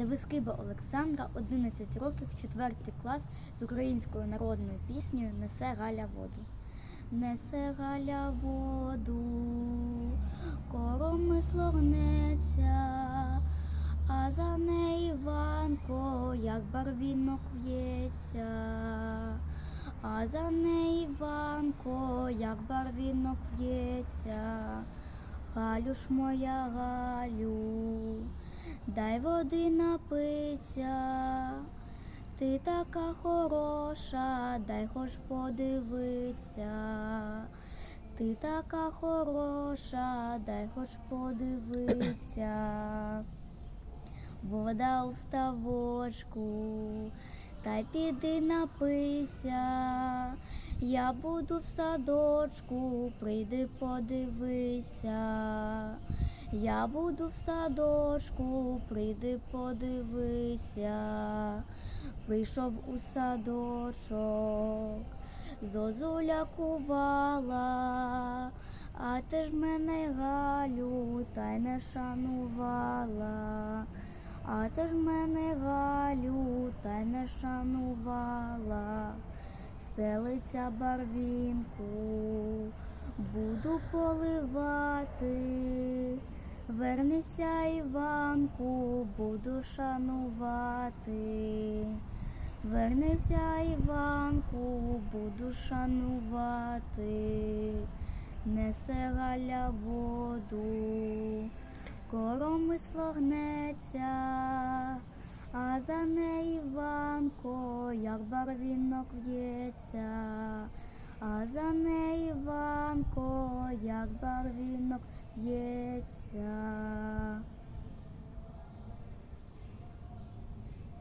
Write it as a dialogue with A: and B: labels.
A: Девискиба Олександра, 11 років, 4 клас з українською народною піснею Несе Галя воду. Несе Галя воду, коромисло гнеться, а за неї Іванко, як барвінок в'ється, а за неї Іванко, як барвінок в'ється. Галю ж моя Галю, дай води напиться, ти така хороша, дай хоч подивиться, ти така хороша, дай хоч подивиться. Вода у ставочку, та й піди напийся. Я буду в садочку, прийди подивися. Я буду в садочку, прийди подивися. Прийшов у садочок, зозуля кувала, а ти ж мене Галю, та й не шанувала. А ти ж мене Галю, та й не шанувала. Стелиться барвінку, буду поливати. Вернися, Іванку, буду шанувати. Вернися, Іванку, буду шанувати. Несе Галя воду, коромисло гнеться, а за неї Іванко, як барвінок в'ється, а за неї Іванко, як барвінок в'ється.